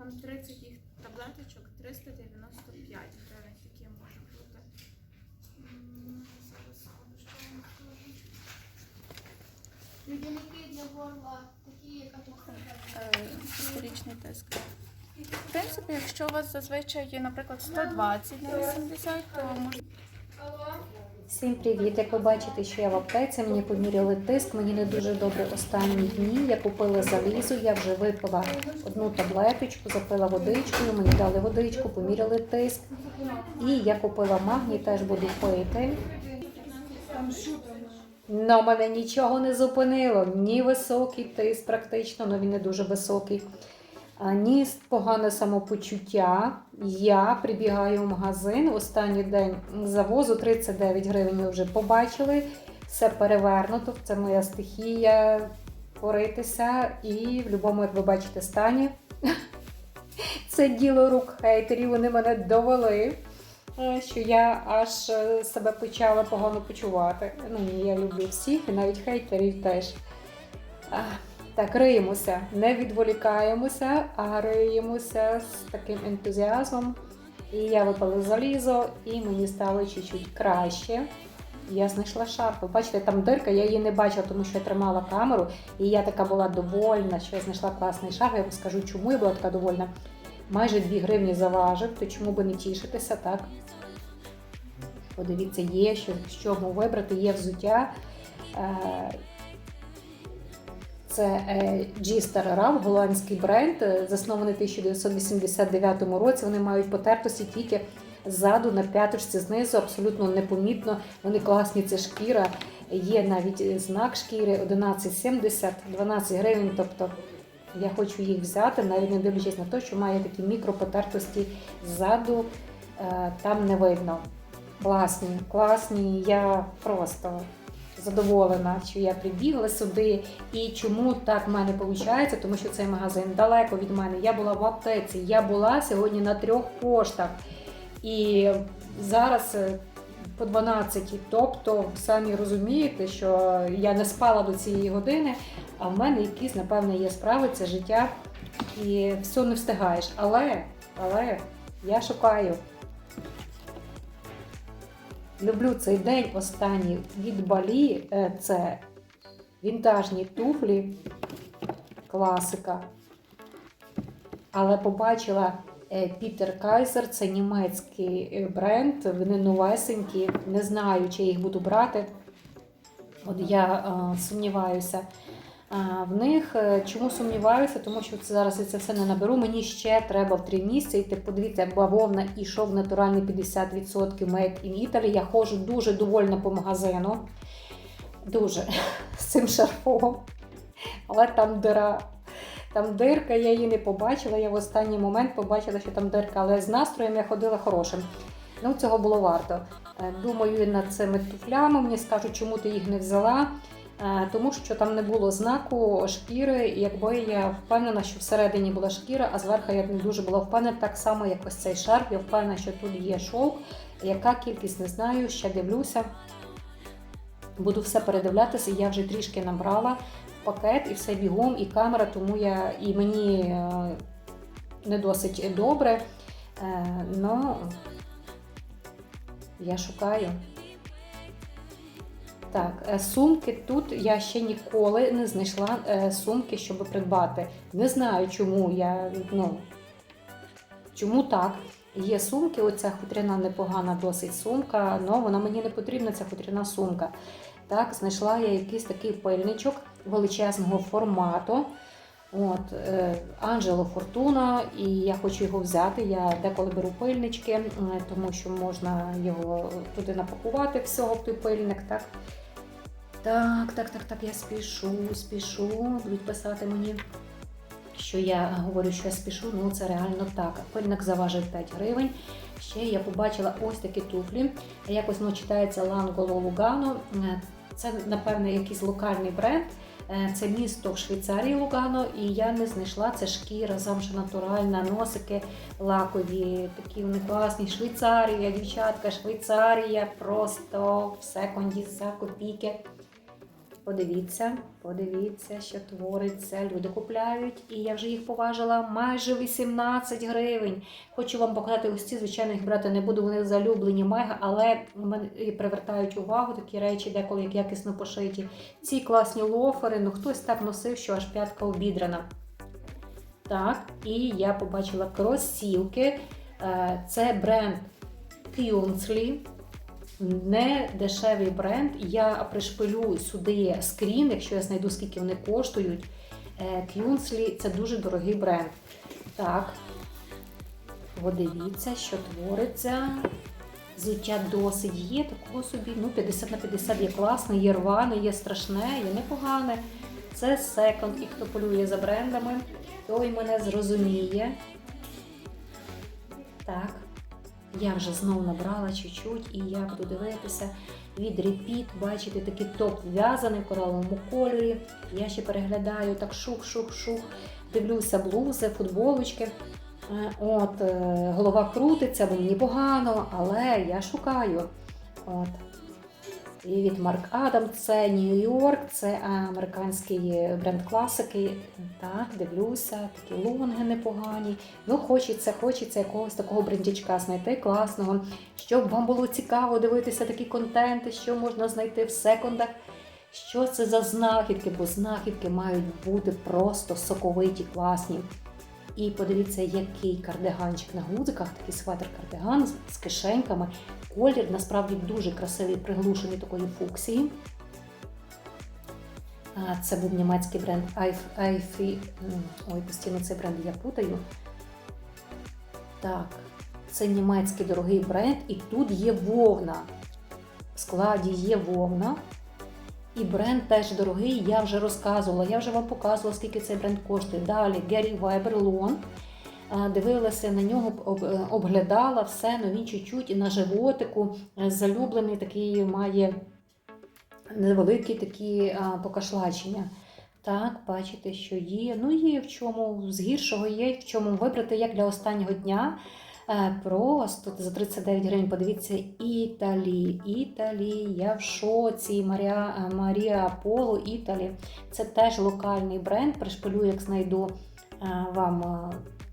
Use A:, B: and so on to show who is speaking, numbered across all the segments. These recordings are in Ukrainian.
A: Там 30 їх таблеточок, 395 гривень такі може бути. Зараз
B: для горла, такі, яка тут
A: Історичний тиск. В принципі, якщо у вас зазвичай є, наприклад, 120 на 80, то можна.
C: Всім привіт! Як ви бачите, що я в аптеці, мені поміряли тиск, мені не дуже добре останні дні. Я купила залізо, я вже випила одну таблеточку, запила водичкою, мені дали водичку, поміряли тиск. І я купила магній, теж буду пити. Но мене нічого не зупинило. Ні високий тиск практично, але він не дуже високий. Ні погане самопочуття. Я прибігаю в магазин. Останній день завозу 39 гривень. Ви вже побачили. Все перевернуто. Це моя стихія поритися. І в будь-якому, як ви бачите, стані. Це діло рук хейтерів. Вони мене довели. е, Що я аж е, себе почала погано почувати. Ну, ні, я люблю всіх, і навіть хейтерів теж. Так, риємося, не відволікаємося, а риємося з таким ентузіазмом. І я випала залізо, і мені стало чуть-чуть краще. Я знайшла шарф. Ви Бачите, там дирка, я її не бачила, тому що я тримала камеру, і я така була довольна, що я знайшла класний шарф. Я вам скажу, чому я була така довольна. Майже 2 гривні заважив, то чому би не тішитися, так? Подивіться, є що, з чого вибрати, є взуття. Це е, G-Star голландський бренд, е, заснований в 1989 році. Вони мають потертості тільки ззаду на п'яточці, знизу, абсолютно непомітно. Вони класні, це шкіра. Є навіть е, знак шкіри 11,70, 12 гривень. Тобто я хочу їх взяти, навіть не дивлячись на те, що має такі мікропотертості ззаду, там не видно. Класні, класні. Я просто задоволена, що я прибігла сюди. І чому так в мене виходить? Тому що цей магазин далеко від мене. Я була в аптеці, я була сьогодні на трьох поштах. І зараз е, по 12. Тобто, самі розумієте, що я не спала до цієї години, а в мене якісь, напевне, є справи, це життя, і все не встигаєш. Але, але я шукаю. Люблю цей день останній від Балі. Е, Це вінтажні туфлі, класика. Але побачила е, Пітер Кайзер, це німецький е, бренд, вони новесенькі. Не знаю, чи їх буду брати. От я сумніваюся в них. Е, Чому сумніваюся? Тому що це зараз я це все не наберу. Мені ще треба в три місяці йти. Подивіться, бавовна і шов натуральний 50% Made in Italy. Я ходжу дуже довольна по магазину. Дуже з цим шарфом. Але там дира. Там дирка, я її не побачила. Я в останній момент побачила, що там дирка, але з настроєм я ходила хорошим. Ну, цього було варто. Е, Думаю над цими туфлями. Мені скажуть, чому ти їх не взяла. Е, Тому що там не було знаку шкіри, якби я впевнена, що всередині була шкіра, а зверху я не дуже була впевнена, так само, як ось цей шарф. Я впевнена, що тут є шовк. Яка кількість не знаю, ще дивлюся. Буду все передивлятися. Я вже трішки набрала пакет і все бігом, і камера, тому я і мені е, не досить добре. Е, Но я шукаю. Так, е, сумки тут я ще ніколи не знайшла е, сумки, щоб придбати. Не знаю, чому я ну чому так. Є сумки, оця хутряна непогана досить сумка, але вона мені не потрібна, ця хутряна сумка. Так, знайшла я якийсь такий пильничок величезного формату. От, Анджело Фортуна, і я хочу його взяти. Я деколи беру пильнички, тому що можна його туди напакувати всього той пильник. Так, так, так, так, так, я спішу, спішу. Будуть писати мені, що я говорю, що я спішу. Ну це реально так. Пильник заважив 5 гривень. Ще я побачила ось такі туфлі. Якось воно читається Ланголо Лугано. Це, напевне, якийсь локальний бренд. Е, Це місто в Швейцарії Лугано, і я не знайшла це шкіра, замша натуральна, носики лакові, такі вони класні. Швейцарія, дівчатка, Швейцарія, просто в секунді за копійки. Подивіться, подивіться, що твориться. Люди купляють, і я вже їх поважила майже 18 гривень. Хочу вам показати ось ці, звичайно, їх брати не буду, вони залюблені мега, але привертають увагу такі речі, деколи як якісно пошиті. Ці класні лофери, ну хтось так носив, що аж п'ятка обідрана. Так, і я побачила кросівки. Е, Це бренд Künzli. Не дешевий бренд. Я пришпилю сюди скрін, якщо я знайду, скільки вони коштують. Е, Künzli – це дуже дорогий бренд. Так, подивіться, що твориться. Взуття досить є, такого собі. Ну, 50 на 50 є класне, є рване, є страшне, є непогане. Це секонд, і хто полює за брендами, той мене зрозуміє. Так, я вже знову набрала чуть-чуть, і я буду дивитися від репіт, бачите, такий топ в'язаний в кораловому кольорі. Я ще переглядаю так шух-шух-шух, дивлюся блузи, футболочки. Е, От, е, голова крутиться, бо мені погано, але я шукаю. От. І від Марк Адам, це Нью-Йорк, це американський бренд класики. Так, дивлюся, такі лонги непогані. Ну, хочеться, хочеться якогось такого брендячка знайти класного, щоб вам було цікаво дивитися такі контенти, що можна знайти в секондах. Що це за знахідки? Бо знахідки мають бути просто соковиті, класні. І подивіться, який кардиганчик на гудзиках, такий светр-кардиган з- з кишеньками. Колір насправді дуже красивий, приглушений такої фуксії. Це був німецький бренд м, Ой, постійно цей бренд я путаю. Так, це німецький дорогий бренд, і тут є вовна. В складі є вовна. І бренд теж дорогий, я вже розказувала, я вже вам показувала, скільки цей бренд коштує. Далі Гері Вайбер Лон. Дивилася на нього, обглядала все, ну він чуть-чуть на животику е, залюблений такий має невеликі такі покашлачення. Так, бачите, що є. Ну, є в чому з гіршого є, в чому вибрати, як для останнього дня. Е, Просто за 39 гривень подивіться Італі. Італі. Я в шоці. Марія, е, Марія Поло Італі. Це теж локальний бренд. Пришпилю, як знайду вам.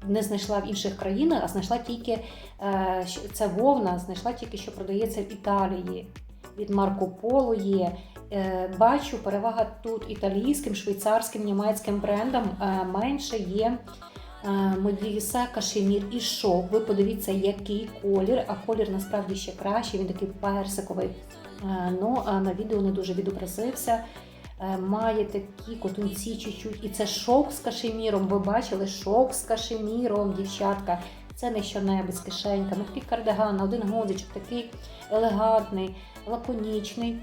C: Не знайшла в інших країнах, а знайшла тільки е, це вовна, знайшла тільки, що продається в Італії. Від Марко Поло є. Е, Бачу, перевага тут італійським, швейцарським, німецьким брендам е, менше є Модіса, кашемір і шов. Ви подивіться, який колір, а колір насправді ще кращий, він такий персиковий. Ну, а на відео не дуже відобразився. Е, Має такі котунці чуть-чуть. І це шовк з кашеміром. Ви бачили шовк з кашеміром, дівчатка. Це не що-небудь з кишеньками. Такий кардиган, один годичок, такий елегантний, лаконічний.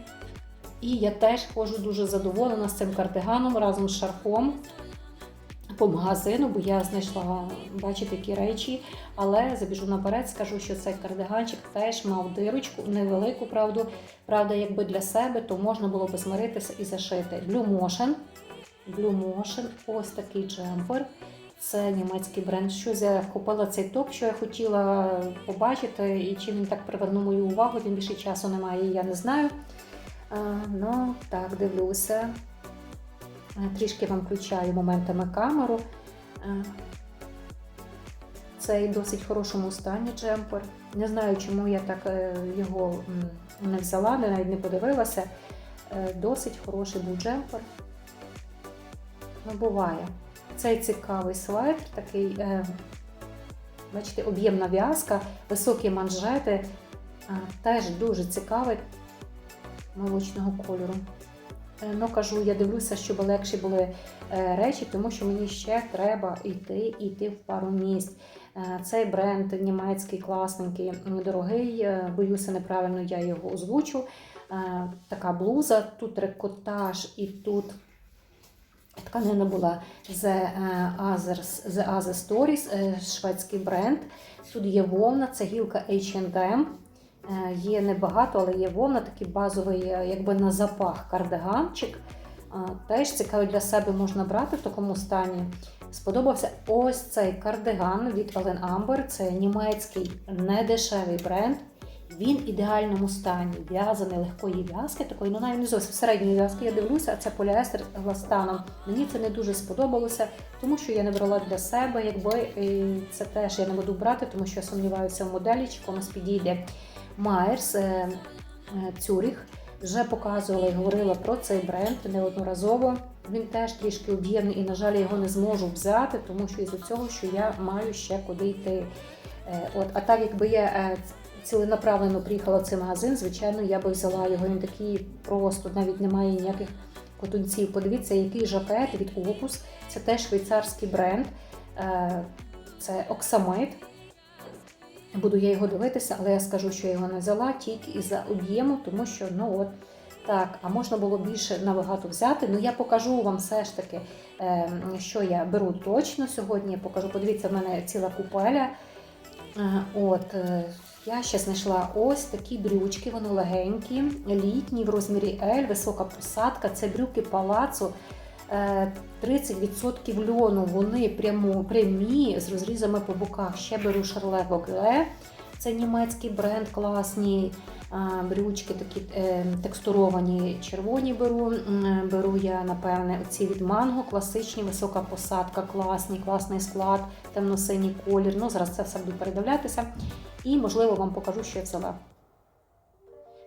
C: І я теж ходжу дуже задоволена з цим кардиганом разом з шарфом по магазину, бо я знайшла бачите, такі речі, але забіжу наперед, скажу, що цей кардиганчик теж мав дирочку, невелику, правду. Правда, якби для себе, то можна було би змиритися і зашити. Blue Motion. Blue Motion, ось такий джемпер. Це німецький бренд. Щось я купила цей топ, що я хотіла побачити, і чим він так привернув мою увагу, тим більше часу немає, я не знаю. А, ну, так, дивлюся. Е, Трішки вам включаю моментами камеру. Е, Цей досить в хорошому стані джемпер. Не знаю, чому я так е, його не взяла, навіть не подивилася. Досить хороший був джемпер. Ну, буває. Цей цікавий светр, такий, бачите, об'ємна в'язка, високі манжети. Теж дуже цікавий молочного кольору. Е, Ну, кажу, я дивлюся, щоб легші були е, речі, тому що мені ще треба йти йти в пару місць. Е, Цей бренд німецький, класненький, дорогий. Боюся, неправильно я його озвучу. Така блуза, тут трикотаж і тут тканина була The е, The Other Stories, шведський бренд. Тут є вовна, це гілка H&M. Е, Є небагато, але є вовна, такий базовий, е, якби на запах кардиганчик. Теж цікавий для себе можна брати в такому стані. Сподобався ось цей кардиган від Ellen Amber. Це німецький недешевий бренд. Він в ідеальному стані, в'язаний легкої в'язки, такої, ну навіть не зовсім середньої в'язки. Я дивлюся, а це поліестер з еластаном. Мені це не дуже сподобалося, тому що я не брала для себе, якби це теж я не буду брати, тому що я сумніваюся в моделі, чи комусь підійде. Майерс е, Цюріх вже показувала і говорила про цей бренд неодноразово. Він теж трішки об'ємний і, на жаль, його не зможу взяти, тому що із-за цього, що я маю ще куди йти. Е, От, а так, якби я е, ціленаправленно приїхала в цей магазин, звичайно, я би взяла його. Він такий просто, навіть немає ніяких котунців. Подивіться, який жакет від Opus. Це теж швейцарський бренд. Це Оксамит. Буду я його дивитися, але я скажу, що я його не взяла тільки із-за об'єму, тому що ну от так, а можна було більше набагато взяти. Ну я покажу вам все ж таки, е, що я беру точно сьогодні. Я покажу, подивіться, в мене ціла купеля. Е, От, е, я ще знайшла ось такі брючки, вони легенькі, літні в розмірі L, висока посадка. Це брюки палацу. Е, 30% льону, вони прямо, прямі з розрізами по боках. Ще беру Шарле Богле. Це німецький бренд, класні брючки, такі е, текстуровані червоні беру. Беру я, напевне, оці від манго, класичні, висока посадка, класні, класний склад, темно-синій колір. Ну, зараз це все буду передивлятися. І, можливо, вам покажу, що я взяла.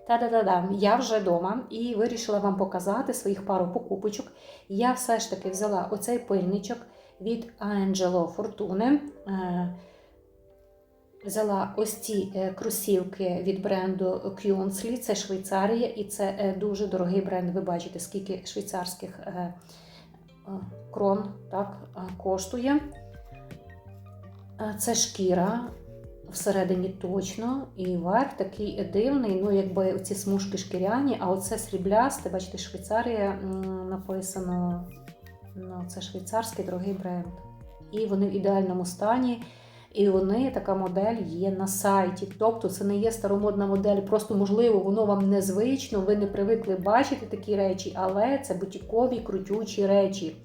C: Та-да-да-да, я вже вдома і вирішила вам показати своїх пару покупочок. Я все ж таки взяла оцей пильничок від Angelo Fortune. Е, Взяла ось ці е, кросівки від бренду Кюнслі, це Швейцарія, і це е, дуже дорогий бренд. Ви бачите, скільки швейцарських крон так, коштує. Це шкіра всередині точно, і верх такий дивний, ну якби ці смужки шкіряні, а оце сріблясте, бачите, Швейцарія написано. Ну, це швейцарський дорогий бренд. І вони в ідеальному стані. І вони, така модель є на сайті. Тобто це не є старомодна модель, просто можливо, воно вам незвично, ви не привикли бачити такі речі, але це бутікові, крутючі речі.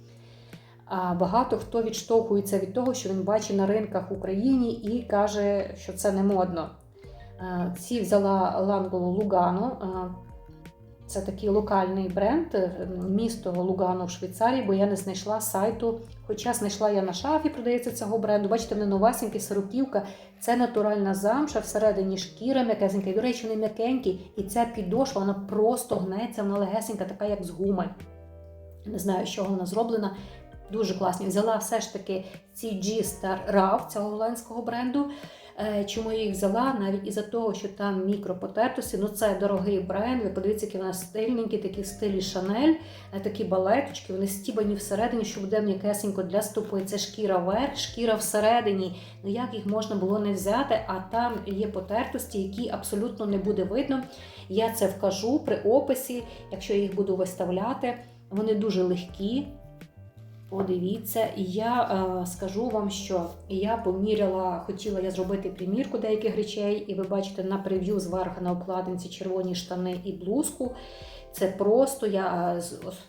C: Багато хто відштовхується від того, що він бачить на ринках в Україні і каже, що це не модно. Е, Ці взяла Ланголо Лугано. Е, Це такий локальний бренд, е, місто Лугано в Швейцарії, бо я не знайшла сайту. Хоча знайшла я на шафі, продається цього бренду. Бачите, вони новасенькі, сороківка. Це натуральна замша, всередині шкіра м'якесенька. До речі, вони м'якенькі. І ця підошва, вона просто гнеться, вона легесенька, така як з гуми. Не знаю, з чого вона зроблена. Дуже класні. Взяла все ж таки ці G-Star RAV, цього голландського бренду. Е, Чому я їх взяла? Навіть із-за того, що там мікропотертості. Ну це дорогий бренд. Ви подивіться, які вони стильненькі, такі в стилі Шанель, такі балеточки, вони стібані всередині, що буде м'якесенько для стопи. Це шкіра верх, шкіра всередині. Ну як їх можна було не взяти? А там є потертості, які абсолютно не буде видно. Я це вкажу при описі, якщо я їх буду виставляти. Вони дуже легкі. Подивіться, і я е, скажу вам, що я поміряла, хотіла я зробити примірку деяких речей, і ви бачите на прев'ю зверху на обкладинці червоні штани і блузку. Це просто я е,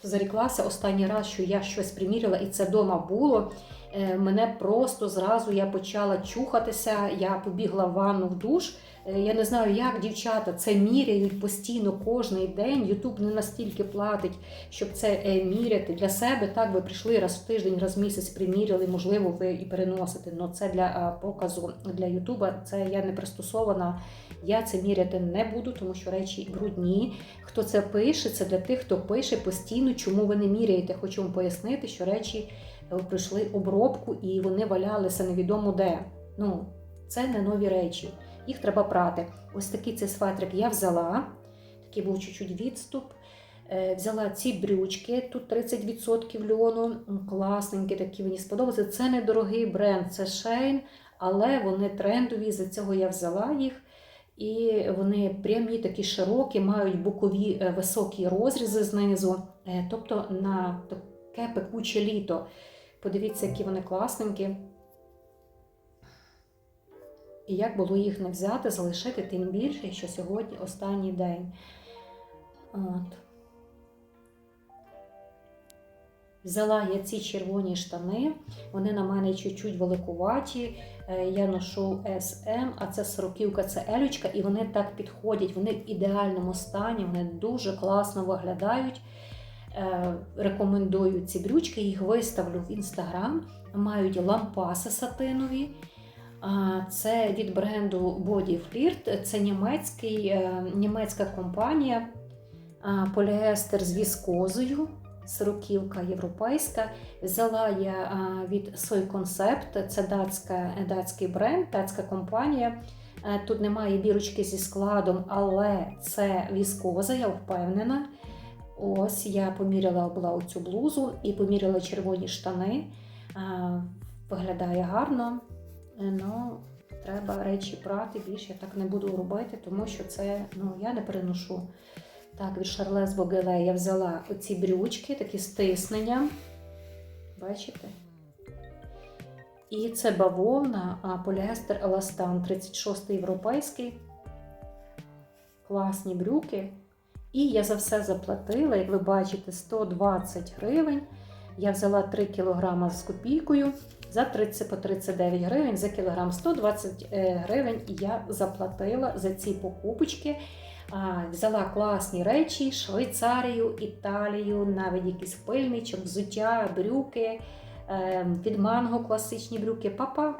C: заріклася останній раз, що я щось приміряла, і це вдома було. Е, Мене просто зразу я почала чухатися, я побігла в ванну в душ. Е, Я не знаю, як дівчата це міряють постійно кожний день. Ютуб не настільки платить, щоб це е, міряти для себе. Так ви прийшли раз в тиждень, раз в місяць приміряли, можливо, ви і переносите. але це для е, показу для Ютуба. Це я не пристосована. Я це міряти не буду, тому що речі брудні. Хто це пише, це для тих, хто пише постійно, чому ви не міряєте. Хочу вам пояснити, що речі пройшли обробку і вони валялися невідомо де. Ну, це не нові речі. Їх треба прати. Ось такий цей светрик я взяла. Такий був чуть-чуть відступ. Е, Взяла ці брючки, тут 30% льону, класненькі такі, мені сподобалися. Це недорогий бренд, це Shein, але вони трендові, за цього я взяла їх. І вони прямі, такі широкі, мають бокові е, високі розрізи знизу. Е, Тобто на таке пекуче літо. Подивіться, які вони класненькі. І як було їх не взяти, залишити, тим більше, що сьогодні останній день. От. Взяла я ці червоні штани, вони на мене чуть-чуть великуваті. Е, Я ношу SM, а це сороківка, це елючка, і вони так підходять, вони в ідеальному стані, вони дуже класно виглядають. Е, Рекомендую ці брючки, їх виставлю в інстаграм. Мають лампаси сатинові. Це від бренду Body Flirt. Це німецький, е, німецька компанія. Поліестер з віскозою, сороківка європейська. Взяла я від Soy Concept, це датська, датський бренд, датська компанія. Е, Тут немає бірочки зі складом, але це віскоза, я впевнена. Ось я поміряла була оцю блузу і поміряла червоні штани. Виглядає гарно. Е, Ну, треба речі прати, більше я так не буду робити, тому що це ну, я не переношу. Так, від Шарлез Богеле я взяла оці брючки, такі стиснення. Бачите? І це бавовна, а поліестер Еластан 36 європейський. Класні брюки. І я за все заплатила, як ви бачите, 120 гривень. Я взяла 3 кг з копійкою за 30 по 39 гривень за кілограм. 120 е, гривень я заплатила за ці покупочки. Взяла класні речі, Швейцарію, Італію, навіть якийсь пильничок, взуття, брюки, від манго класичні брюки. Па-па!